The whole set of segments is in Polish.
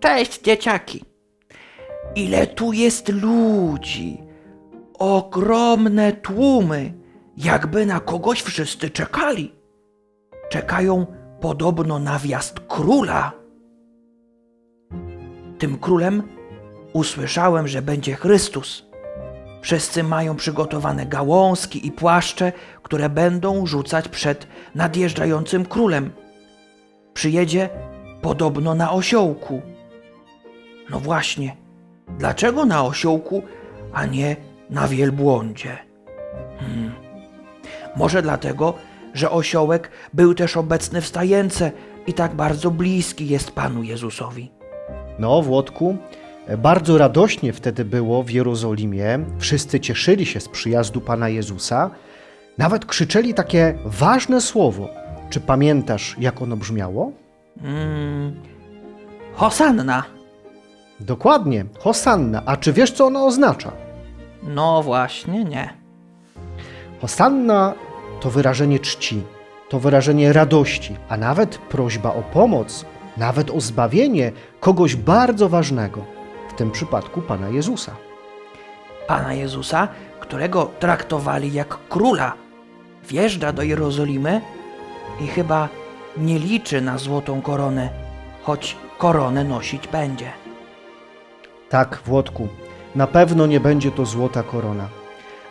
Cześć, dzieciaki. Ile tu jest ludzi. Ogromne tłumy. Jakby na kogoś wszyscy czekali. Czekają podobno na wjazd króla. Tym królem usłyszałem, że będzie Chrystus. Wszyscy mają przygotowane gałązki i płaszcze, które będą rzucać przed nadjeżdżającym królem. Przyjedzie podobno na osiołku. No właśnie, dlaczego na osiołku, a nie na wielbłądzie? Hmm. Może dlatego, że osiołek był też obecny w stajence i tak bardzo bliski jest Panu Jezusowi. No, Włodku, bardzo radośnie wtedy było w Jerozolimie. Wszyscy cieszyli się z przyjazdu Pana Jezusa. Nawet krzyczeli takie ważne słowo. Czy pamiętasz, jak ono brzmiało? Mm. Hosanna. Dokładnie, Hosanna. A czy wiesz, co ono oznacza? No właśnie, nie. Hosanna to wyrażenie czci, to wyrażenie radości, a nawet prośba o pomoc, nawet o zbawienie kogoś bardzo ważnego, w tym przypadku Pana Jezusa. Pana Jezusa, którego traktowali jak króla. Wjeżdża do Jerozolimy i chyba nie liczy na złotą koronę, choć koronę nosić będzie. Tak, Włodku, na pewno nie będzie to złota korona,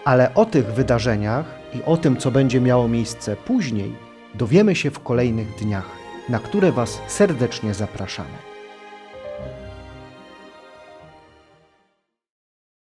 ale o tych wydarzeniach i o tym, co będzie miało miejsce później, dowiemy się w kolejnych dniach, na które Was serdecznie zapraszamy.